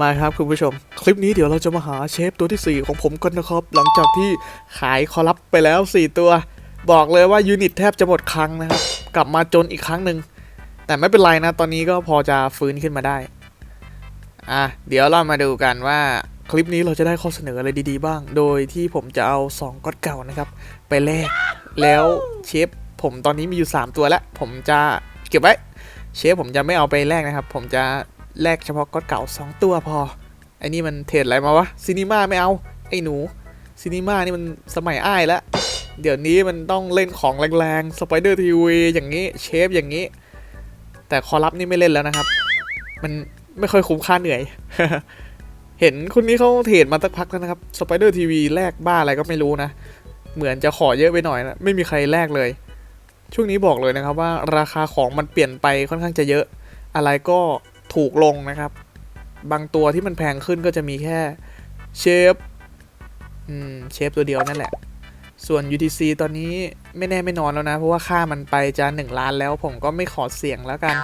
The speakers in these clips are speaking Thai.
มาครับคุณผู้ชม คลิปนี้เดี๋ยวเราจะมาหาเชฟตัวที่ 4 ของผมกันนะครับ หลังจากที่ขายคอลับไปแล้ว 4 ตัว บอกเลยว่ายูนิตแทบจะหมดครั้งนะครับ กลับมาจนอีกครั้งหนึ่ง แต่ไม่เป็นไรนะ ตอนนี้ก็พอจะฟื้นขึ้นมาได้ อะ เดี๋ยวเรามาดูกันว่าคลิปนี้เราจะได้ข้อเสนออะไรดีๆบ้าง โดยที่ผมจะเอา 2ก๊อตเก่านะครับ ไปแลกแล้วเชฟผมตอนนี้มีอยู่ 3 ตัวแล้ว ผมจะเก็บไว้ เชฟผมจะไม่เอาไปแลกนะครับ ผมจะ แลกเฉพาะก๊อตเก่า 2 ตัวพอ ไอ้นี่มันเทรดอะไรมาวะซีนีมาไม่เอา ไอ้หนูซีนีมานี่มันสมัยอ้ายแล้ว เดี๋ยวนี้มันต้องเล่นของแรงๆสไปเดอร์ทีวีอย่างนี้ เชฟอย่างนี้ แต่คอรับนี่ไม่เล่นแล้วนะครับ มันไม่ค่อยคุ้มค่าเหนื่อย เห็นคนนี้เขาเทรดมาสักพักแล้วนะครับสไปเดอร์ทีวีแลกบ้าอะไรก็ไม่รู้นะ เหมือนจะขอเยอะไปหน่อยนะ ไม่มีใครแลกเลย ช่วงนี้บอกเลยนะครับว่าราคาของมันเปลี่ยนไปค่อนข้างจะเยอะ อะไรก็ ถูกลงนะครับ บางตัวที่มันแพงขึ้นก็จะมีแค่เชฟอืมเชฟตัวเดียวนั่นแหละ ส่วน UTC ตอนนี้ไม่แน่ไม่นอนแล้วนะ เพราะว่าค่ามันไปจะ1ล้านแล้วผมก็ไม่ขอเสี่ยงแล้วกัน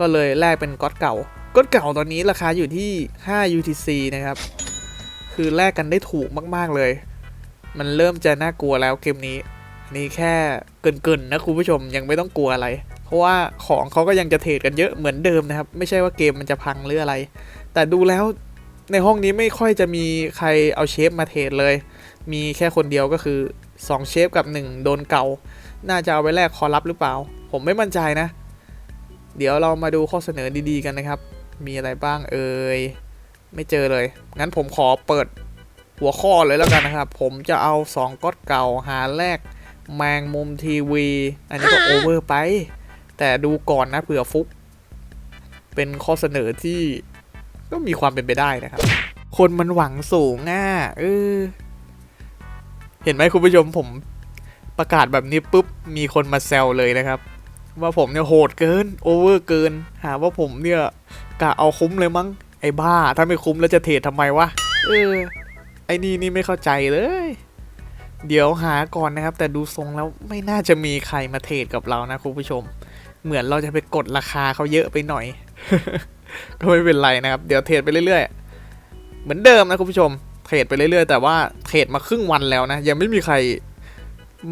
ก็เลยแลกเป็นก๊อตเก่าก๊อตเก่าตอนนี้ราคาอยู่ที่ 5 UTC นะครับ คือแลกกันได้ถูกมากๆเลย มันเริ่มจะน่ากลัวแล้วเกมนี้นี่แค่เกินๆนะคุณผู้ชมยังไม่ต้องกลัวอะไร เพราะว่าของเขาก็ยังจะเทรดกันเยอะเหมือนเดิมนะครับ ไม่ใช่ว่าเกมมันจะพังหรืออะไร แต่ดูแล้วในห้องนี้ไม่ค่อยจะมีใครเอาเชฟมาเทรดเลย มีแค่คนเดียวก็คือ 2 เชฟกับ 1 โดนเก่า น่าจะเอาไปแลกคอรับหรือเปล่า ผมไม่มั่นใจนะ เดี๋ยวเรามาดูข้อเสนอดีๆกันนะครับ มีอะไรบ้างเอ่ย ไม่เจอเลย งั้นผมขอเปิดหัวข้อเลยแล้วกันนะครับ ผมจะเอา 2ก๊อตเก่าหาแลกแมงมุมทีวี อันนี้ก็โอเวอร์ไป แต่ดูก่อนนะเผื่อฟุก เป็นข้อเสนอที่ก็มีความเป็นไปได้นะครับ คนมันหวังสูงอะเออ เห็นไหมคุณผู้ชมผมประกาศแบบนี้ปุ๊บ มีคนมาแซวเลยนะครับ ว่าผมเนี่ยโหดเกิน โอเวอร์เกิน หาว่าผมเนี่ยกะเอาคุ้มเลยมั้ง ไอ้บ้า ถ้าไม่คุ้มแล้วจะเทรดทำไมวะเออไอ้นี่นี่ไม่เข้าใจเลย เดี๋ยวหาก่อนนะครับ แต่ดูทรงแล้วไม่น่าจะมีใครมาเทรดกับเรานะคุณผู้ชม เหมือนเราจะไปกดราคาเขาเยอะไปหน่อย ก็ไม่เป็นไรนะครับ เดี๋ยวเทรดไปเรื่อยๆ เหมือนเดิมนะคุณผู้ชม เทรดไปเรื่อยๆ แต่ว่าเทรดมาครึ่งวันแล้วนะ ยังไม่มีใคร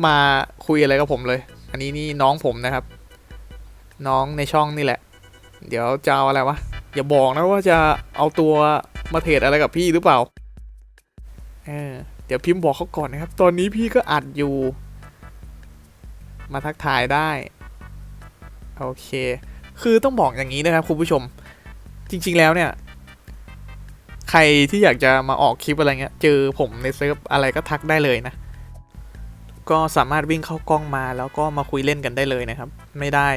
มาคุยอะไรกับผมเลย อันนี้นี่น้องผมนะครับ น้องในช่องนี่แหละ เดี๋ยวจะเอาอะไรวะ อย่าบอกนะว่าจะเอาตัวมาเทรดอะไรกับพี่หรือเปล่า เออ เดี๋ยวพิมพ์บอกเขาก่อนนะครับ ตอนนี้พี่ก็อัดอยู่ มาทักทายได้ โอเค คือต้องบอกอย่างนี้นะครับคุณผู้ชม จริง ๆ แล้วเนี่ย ใครที่อยากจะมาออกคลิปอะไรเงี้ย เจอผมในเซิร์ฟอะไรก็ทักได้เลยนะ ก็สามารถวิ่งเข้ากล้องมาแล้วก็มาคุยเล่นกันได้เลยนะครับ ไม่ได้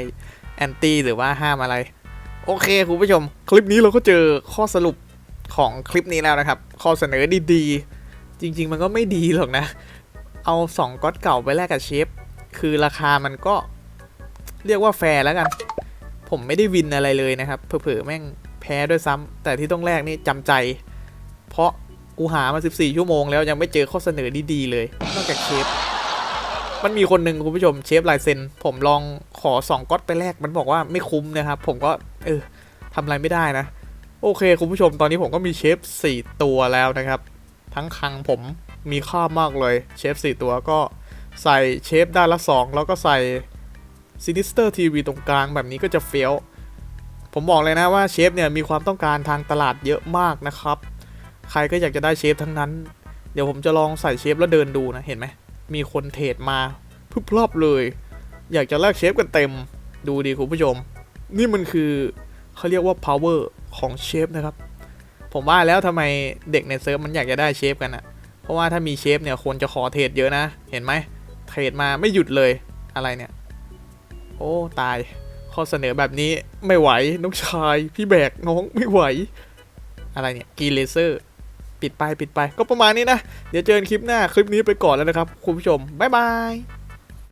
แอนตี้หรือว่าห้ามอะไร โอเคคุณผู้ชม คลิปนี้เราก็เจอข้อสรุปของคลิปนี้แล้วนะครับ ข้อเสนอดีๆ จริง ๆ มันก็ไม่ดีหรอกนะ เอา2ก๊อตเก่าไปแลกกับเชฟ คือราคามันก็ เรียกว่าแฟร์แล้วกัน ผมไม่ได้วินอะไรเลยนะครับเผลอๆแม่งแพ้ด้วยซ้ำแต่ที่ต้องแลกนี่จำใจ เพราะกูหามา 14 ชั่วโมงแล้วยังไม่เจอข้อเสนอดีๆเลย นอกจากเชฟ มันมีคนหนึ่งคุณผู้ชมเชฟลายเซ็น ผมลองขอ 2ก๊อตไปแลกมันบอกว่าไม่คุ้มนะครับ ผมก็เออทำอะไรไม่ได้นะ โอเค คุณผู้ชมตอนนี้ผมก็มีเชฟ 4 ตัวแล้วนะครับ ทั้งคังผมมีค่ามากเลยเชฟ 4 ตัวก็ใส่เชฟด้านละ 2 แล้วก็ใส่ ซินิสเตอร์ทีวีตรงกลางแบบนี้ก็จะเฟี้ยว ผมบอกเลยนะว่าเชฟเนี่ยมีความต้องการทางตลาดเยอะมากนะครับ ใครก็อยากจะได้เชฟทั้งนั้น เดี๋ยวผมจะลองใส่เชฟแล้วเดินดูนะเห็นไหม มีคนเทรดมาพรึบพรอบเลย อยากจะแลกเชฟกันเต็ม ดูดีคุณผู้ชม นี่มันคือเขาเรียกว่า power ของเชฟนะครับ ผมว่าแล้วทำไมเด็กในเซิร์ฟมันอยากจะได้เชฟกันอะเพราะว่าถ้ามีเชฟเนี่ยคนจะขอเทรดเยอะนะ เห็นไหมเทรดมาไม่หยุดเลยอะไรเนี่ย โอ้ตาย ข้อเสนอแบบนี้ไม่ไหวน้องชาย พี่แบกน้องไม่ไหว อะไรเนี่ยกีเลเซอร์ ปิดไปปิดไป ก็ประมาณนี้นะ เดี๋ยวเจอกันคลิปหน้าคลิปนี้ไปก่อนแล้วนะครับ คุณผู้ชม บ๊ายบาย